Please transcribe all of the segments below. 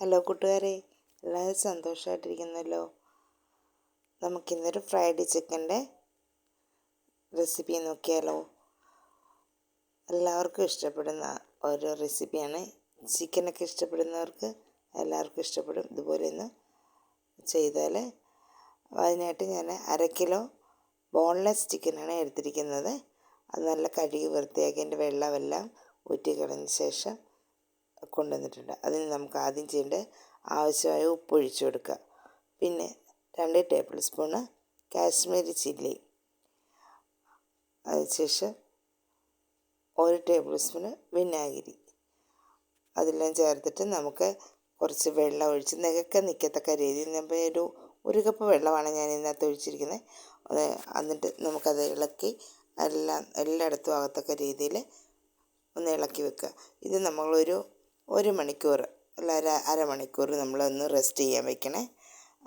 Hello കൂട്ടുകാരെ എല്ലാവരും സന്തോഷമായിട്ടിരിക്കുന്നല്ലോ നമുക്കിന്നൊരു ഫ്രൈഡ് ചിക്കന്റെ റെസിപ്പി നോക്കിയാലോ. എല്ലാവർക്കും ഇഷ്ടപ്പെടുന്ന ഒരു റെസിപ്പിയാണ്. ചിക്കനൊക്കെ ഇഷ്ടപ്പെടുന്നവർക്ക് എല്ലാവർക്കും ഇഷ്ടപ്പെടും. ഇതുപോലെ ഒന്ന് ചെയ്താൽ അതിനായിട്ട് ഞാൻ അര കിലോ ബോൺലെസ് ചിക്കനാണ് എടുത്തിരിക്കുന്നത്. അത് നല്ല കഴുകി വൃത്തിയാക്കി അതിന്റെ വെള്ളമെല്ലാം ഊറ്റിക്കളഞ്ഞ ശേഷം കൊണ്ടുവന്നിട്ടുണ്ട്. അതിന് നമുക്ക് ആദ്യം ചെയ്യേണ്ടത് ആവശ്യമായ ഉപ്പ് ഒഴിച്ചു കൊടുക്കുക. പിന്നെ രണ്ട് ടേബിൾ സ്പൂണ് കാശ്മീരി ചില്ലി. അതിനുശേഷം ഒരു ടേബിൾ സ്പൂണ് വിനാഗിരി. അതെല്ലാം ചേർത്തിട്ട് നമുക്ക് കുറച്ച് വെള്ളം ഒഴിച്ച് നികക്കെ നിൽക്കത്തക്ക രീതിയിൽ നമ്മൾ ഒരു ഒരു കപ്പ് വെള്ളമാണ് ഞാൻ ഇതിനകത്ത് ഒഴിച്ചിരിക്കുന്നത്. എന്നിട്ട് നമുക്കത് ഇളക്കി എല്ലാം എല്ലായിടത്തും ആകത്തക്ക രീതിയിൽ ഒന്ന് ഇളക്കി വെക്കുക. ഇത് നമ്മളൊരു ഒരു മണിക്കൂർ അല്ല അര അരമണിക്കൂർ നമ്മളൊന്ന് റെസ്റ്റ് ചെയ്യാൻ വെക്കണേ.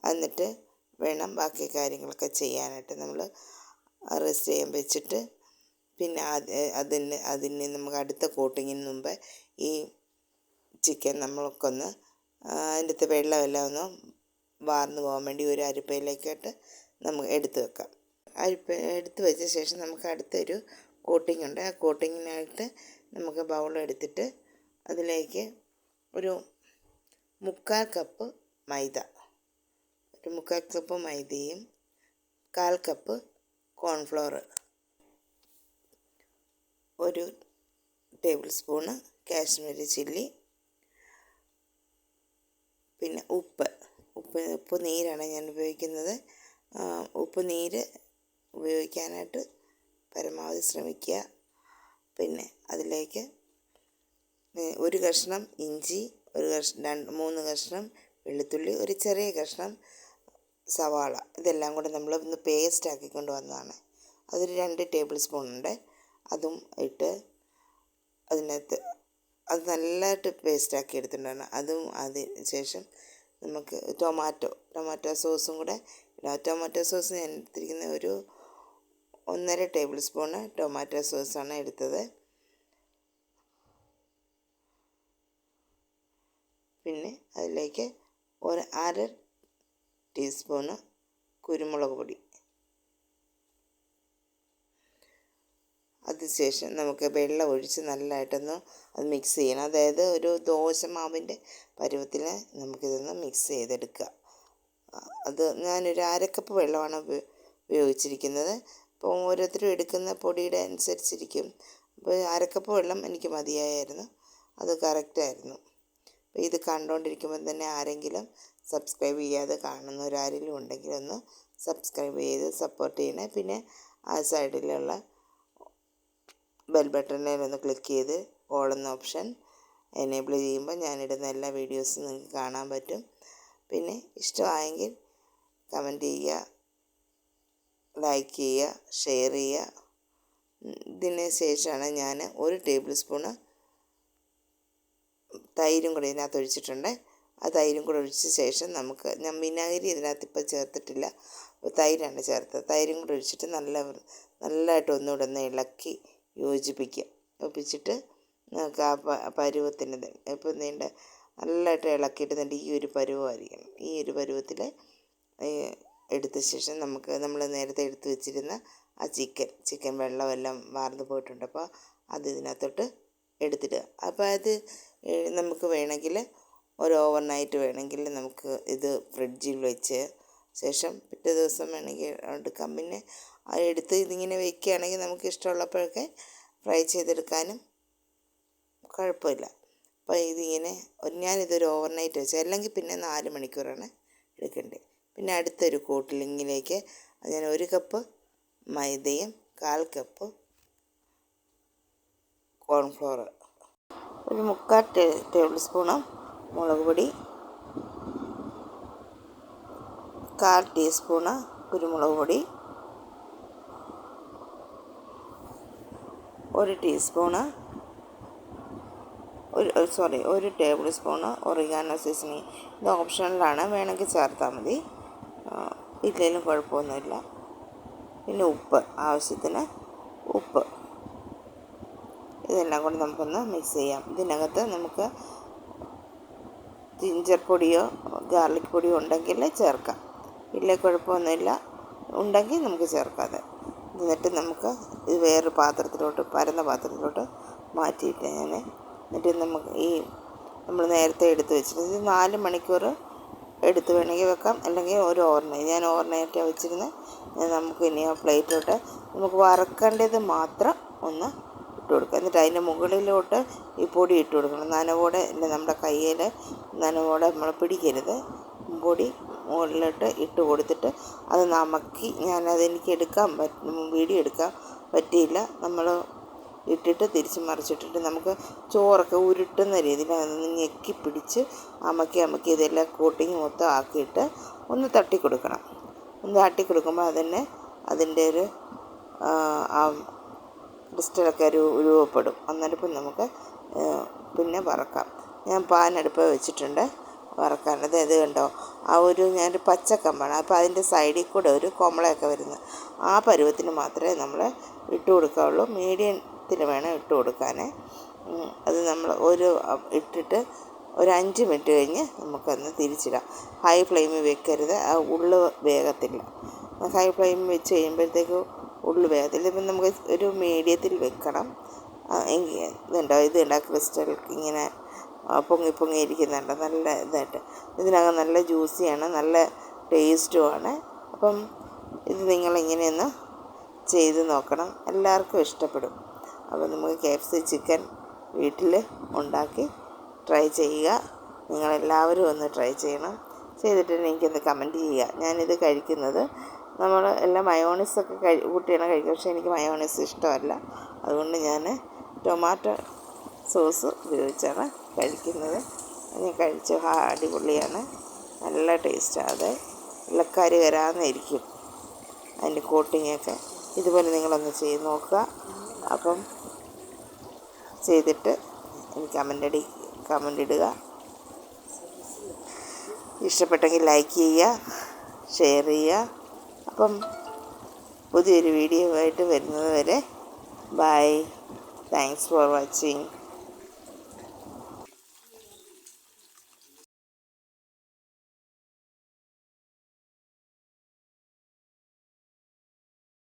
എന്നിട്ട് വേണം ബാക്കി കാര്യങ്ങളൊക്കെ ചെയ്യാനായിട്ട് നമ്മൾ റെസ്റ്റ് ചെയ്യാൻ വെച്ചിട്ട് പിന്നെ അതിന് അതിന് നമുക്ക് അടുത്ത കോട്ടിങ്ങിന് മുമ്പ് ഈ ചിക്കൻ നമ്മൾക്കൊന്ന് അതിന്റെ അകത്ത് വെള്ളമെല്ലാം ഒന്ന് വാർന്നു പോകാൻ വേണ്ടി ഒരു അരിപ്പയിലേക്കായിട്ട് നമുക്ക് എടുത്ത് വെക്കാം. അരിപ്പ എടുത്ത് വെച്ച ശേഷം നമുക്ക് അടുത്തൊരു കോട്ടിംഗ് ഉണ്ട് ആ കോട്ടിങ്ങിനായിട്ട് നമുക്ക് ബൗൾ എടുത്തിട്ട് അതിലേക്ക് ഒരു മുക്കാൽ കപ്പ് മൈദ. ഒരു മുക്കാൽ കപ്പ് മൈദയും കാൽ കപ്പ് കോൺഫ്ലോർ. ഒരു ടേബിൾ സ്പൂണ് കാശ്മീരി ചില്ലി. പിന്നെ ഉപ്പ്. ഉപ്പ് ഉപ്പ് നീരാണ് ഞാൻ ഉപയോഗിക്കുന്നത്. ഉപ്പ് നീര് ഉപയോഗിക്കാനായിട്ട് പരമാവധി ശ്രമിക്കുക. പിന്നെ അതിലേക്ക് ഒരു കഷ്ണം ഇഞ്ചി ഒരു കഷ്ണം രണ്ട് മൂന്ന് കഷ്ണം വെളുത്തുള്ളി ഒരു ചെറിയ കഷ്ണം സവാള. ഇതെല്ലാം കൂടെ നമ്മൾ ഒന്ന് പേസ്റ്റ് ആക്കിക്കൊണ്ട് വന്നതാണ്. അതൊരു രണ്ട് ടേബിൾ സ്പൂൺ ഉണ്ട്. അതും ഇട്ട് അതിനകത്ത് അത് നല്ലതായിട്ട് പേസ്റ്റ് ആക്കി എടുത്തിട്ടുണ്ടാണ് അതും അതിന് ശേഷം നമുക്ക് ടൊമാറ്റോ ടൊമാറ്റോ സോസും കൂടെ ടൊമാറ്റോ സോസ് ഞാൻ എടുത്തിരിക്കുന്ന ഒരു ഒന്നര ടേബിൾ സ്പൂണ് ടൊമാറ്റോ സോസാണ് എടുത്തത് പിന്നെ അതിലേക്ക് ഒരു അര ടീസ്പൂണ് കുരുമുളക് പൊടി. അതിനുശേഷം നമുക്ക് വെള്ളം ഒഴിച്ച് നല്ലതായിട്ടൊന്ന് അത് മിക്സ് ചെയ്യണം. അതായത് ഒരു ദോശ മാവിന്റെ പരുവത്തിൽ നമുക്കിതൊന്ന് മിക്സ് ചെയ്തെടുക്കുക. അത് ഞാനൊരു അരക്കപ്പ് വെള്ളമാണ് ഉപയോഗിച്ചിരിക്കുന്നത്. അപ്പോൾ ഓരോരുത്തരും എടുക്കുന്ന പൊടിയുടെ അനുസരിച്ചിരിക്കും. അപ്പോൾ അരക്കപ്പ് വെള്ളം എനിക്ക് മതിയായിരുന്നു. അത് കറക്റ്റായിരുന്നു അപ്പോൾ ഇത് കണ്ടുകൊണ്ടിരിക്കുമ്പോൾ തന്നെ ആരെങ്കിലും സബ്സ്ക്രൈബ് ചെയ്യാതെ കാണുന്നവരാരെങ്കിലും ഉണ്ടെങ്കിൽ ഒന്ന് സബ്സ്ക്രൈബ് ചെയ്ത് സപ്പോർട്ട് ചെയ്യണേ. പിന്നെ ആ സൈഡിലുള്ള ബെൽ ബട്ടണിൽ ഒന്ന് ക്ലിക്ക് ചെയ്ത് ഓൾ എന്ന ഓപ്ഷൻ എനേബിൾ ചെയ്യുമ്പോൾ ഞാനിടുന്ന എല്ലാ വീഡിയോസും നിങ്ങൾക്ക് കാണാൻ പറ്റും. പിന്നെ ഇഷ്ടമായെങ്കിൽ കമന്റ് ചെയ്യുക ലൈക്ക് ചെയ്യുക ഷെയർ ചെയ്യുക. ഇതിന് ശേഷമാണ് ഞാൻ ഒരു ടേബിൾ സ്പൂണ് തൈരും കൂടെ ഇതിനകത്ത് ഒഴിച്ചിട്ടുണ്ട്. ആ തൈരും കൂടെ ഒഴിച്ച ശേഷം നമുക്ക് ഞാൻ വിനാഗിരി ഇതിനകത്ത് ഇപ്പോൾ ചേർത്തിട്ടില്ല. തൈരാണ് ചേർത്തത്. തൈരും കൂടെ ഒഴിച്ചിട്ട് നല്ല നല്ലതായിട്ട് ഒന്നുകൂടെ ഒന്ന് ഇളക്കി യോജിപ്പിക്കുക. യോജിപ്പിച്ചിട്ട് നമുക്ക് ആ പരുവത്തിന് ഇപ്പോൾ നീണ്ട നല്ലതായിട്ട് ഇളക്കിയിട്ട് തന്നെ ഈ ഒരു പരുവമായിരിക്കണം. ഈ ഒരു പരുവത്തിൽ എടുത്ത ശേഷം നമുക്ക് നമ്മൾ നേരത്തെ എടുത്തു വെച്ചിരുന്ന ആ ചിക്കൻ ചിക്കൻ വെള്ളമെല്ലാം വാർന്നു പോയിട്ടുണ്ട്. അപ്പോൾ അത് ഇതിനകത്തോട്ട് എടുത്തിടുക. അപ്പോൾ അത് നമുക്ക് വേണമെങ്കിൽ ഒരു ഓവർ നൈറ്റ് വേണമെങ്കിൽ നമുക്ക് ഇത് ഫ്രിഡ്ജിൽ വെച്ച് ശേഷം പിറ്റേ ദിവസം വേണമെങ്കിൽ എടുക്കാം. പിന്നെ എടുത്ത് ഇതിങ്ങനെ വെക്കുകയാണെങ്കിൽ നമുക്ക് ഇഷ്ടമുള്ളപ്പോഴൊക്കെ ഫ്രൈ ചെയ്തെടുക്കാനും കുഴപ്പമില്ല. അപ്പോൾ ഇതിങ്ങനെ ഞാനിതൊരു ഓവർ നൈറ്റ് വെച്ച് അല്ലെങ്കിൽ പിന്നെ നാല് മണിക്കൂറാണ് എടുക്കേണ്ടത്. പിന്നെ അടുത്തൊരു കൂട്ടിലിങ്ങിലേക്ക് ഞാൻ ഒരു കപ്പ് മൈദയും കാൽ കപ്പ് കോൺഫ്ലോർ ഒരു മുക്കാൽ ടേബിൾ സ്പൂണ് മുളക് പൊടി കാൽ ടീസ്പൂണ് കുരുമുളക് പൊടി ഒരു ടീസ്പൂണ് ഒരു സോറി ഒരു ടേബിൾ സ്പൂണ് ഒറിഗാനോ സീസണിങ് ഇത് ഓപ്ഷണലാണ് വേണമെങ്കിൽ ചേർത്താൽ മതി. ഇല്ലെങ്കിലും കുഴപ്പമൊന്നുമില്ല. പിന്നെ ഉപ്പ് ആവശ്യത്തിന് ഉപ്പ്. ഇതെല്ലാം കൂടി നമുക്കൊന്ന് മിക്സ് ചെയ്യാം. ഇതിനകത്ത് നമുക്ക് ജിഞ്ചർ പൊടിയോ ഗാർലിക് പൊടിയോ ഉണ്ടെങ്കിൽ ചേർക്കാം. ഇല്ല കുഴപ്പമൊന്നുമില്ല. ഉണ്ടെങ്കിൽ നമുക്ക് ചേർക്കാതെ എന്നിട്ട് നമുക്ക് ഇത് വേറൊരു പാത്രത്തിലോട്ട് പരന്ന പാത്രത്തിലോട്ട് മാറ്റിയിട്ട് ഞാൻ എന്നിട്ട് നമുക്ക് ഈ നമ്മൾ നേരത്തെ എടുത്ത് വെച്ചിരുന്നത് നാല് മണിക്കൂർ എടുത്ത് വേണമെങ്കിൽ വെക്കാം. അല്ലെങ്കിൽ ഒരു ഓവർനൈറ്റ് ഞാൻ ഓവർനൈറ്റ് വെച്ചിരുന്നത്. നമുക്ക് ഇനി ആ പ്ലേറ്റിലോട്ട് നമുക്ക് വറക്കേണ്ടത് മാത്രം ഒന്ന് ഇട്ട് കൊടുക്കുക. എന്നിട്ട് അതിന്റെ മുകളിലോട്ട് ഈ പൊടി ഇട്ട് കൊടുക്കണം. നനവോടെ അല്ല നമ്മുടെ കയ്യിൽ നനവോടെ നമ്മൾ പിടിക്കരുത്. പൊടി മുകളിലോട്ട് ഇട്ട് കൊടുത്തിട്ട് അത് നമക്കി ഞാനതെനിക്ക് എടുക്കാൻ പറ്റും വീഡിയോ എടുക്കാൻ പറ്റിയില്ല. നമ്മൾ ഇട്ടിട്ട് തിരിച്ച് മറിച്ചിട്ടിട്ട് നമുക്ക് ചോറൊക്കെ ഉരുട്ടുന്ന രീതിയിൽ അതൊന്ന് ഞെക്കി പിടിച്ച് അമക്കി അമക്കി ഇതെല്ലാം കോട്ടിങ് മൊത്തം ആക്കിയിട്ട് ഒന്ന് തട്ടി കൊടുക്കണം ഒന്ന് തട്ടി കൊടുക്കുമ്പോൾ അതിന് അതിന്റെ ഒരു ആ ക്രിസ്റ്റലൊക്കെ ഒരു രൂപപ്പെടും. അന്നേരപ്പം നമുക്ക് പിന്നെ വറക്കാം. ഞാൻ പാൻ അടുപ്പ് വെച്ചിട്ടുണ്ട്. വറക്കാനത് ഇത് കണ്ടോ? ആ ഒരു ഞാനൊരു പച്ചക്കമ്പാണ്. അപ്പോൾ അതിന്റെ സൈഡിൽ കൂടെ ഒരു കൊമളയൊക്കെ വരുന്നത് ആ പരുവത്തിന് മാത്രമേ നമ്മൾ ഇട്ട് കൊടുക്കാവുള്ളൂ. മീഡിയത്തിൽ വേണം ഇട്ട് കൊടുക്കാനേ. അത് നമ്മൾ ഒരു ഇട്ടിട്ട് ഒരു അഞ്ച് മിനിറ്റ് കഴിഞ്ഞ് നമുക്കൊന്ന് തിരിച്ചിടാം. ഹൈ ഫ്ലെയിമിൽ വെക്കരുത്. ആ ഉള്ളു വേഗത്തില്ല. ഹൈ ഫ്ലെയിം വെച്ച് കഴിയുമ്പോഴത്തേക്ക് ഉള്ളു. വേഗത്തില്ല ഇപ്പം നമുക്ക് ഒരു മീഡിയത്തിൽ വെക്കണം. ഇതുണ്ടോ? ഇതുണ്ടോ ക്രിസ്റ്റൽ ഇങ്ങനെ പൊങ്ങി പൊങ്ങി ഇരിക്കുന്നുണ്ട്. നല്ല ഇതായിട്ട്. ഇതിനകം നല്ല ജ്യൂസിയാണ് നല്ല ടേസ്റ്റുമാണ് അപ്പം ഇത് നിങ്ങളിങ്ങനെയൊന്ന് ചെയ്ത് നോക്കണം. എല്ലാവർക്കും ഇഷ്ടപ്പെടും. അപ്പോൾ നമുക്ക് കെ എഫ് സി ചിക്കൻ വീട്ടിൽ ഉണ്ടാക്കി ട്രൈ ചെയ്യുക. നിങ്ങളെല്ലാവരും ഒന്ന് ട്രൈ ചെയ്യണം. ചെയ്തിട്ട് എനിക്കൊന്ന് കമന്റ് ചെയ്യുക. ഞാനിത് കഴിക്കുന്നത് നമ്മൾ എല്ലാം മയോണൈസൊക്കെ കഴി കൂട്ടിയാണ് കഴിക്കുക. പക്ഷേ എനിക്ക് മയോണൈസ് ഇഷ്ടമല്ല. അതുകൊണ്ട് ഞാൻ ടൊമാറ്റോ സോസ് ഉപയോഗിച്ചാണ് കഴിക്കുന്നത്. ഞാൻ കഴിച്ചു. അടിപൊളിയാണ്. നല്ല ടേസ്റ്റാണ് അത്. ഇളക്കാരി വരാമെന്നിരിക്കും അതിന്റെ കോട്ടിങ്ങൊക്കെ ഇതുപോലെ നിങ്ങളൊന്ന് ചെയ്ത് നോക്കുക. അപ്പം ചെയ്തിട്ട് എനിക്ക് കമന്റ് അടി കമന്റ് ഇടുക. ഇഷ്ടപ്പെട്ടെങ്കിൽ ലൈക്ക് ചെയ്യുക ഷെയർ ചെയ്യുക. അപ്പം പുതിയൊരു വീഡിയോ ആയിട്ട് വരുന്നത് വരെ ബൈ. Thanks for watching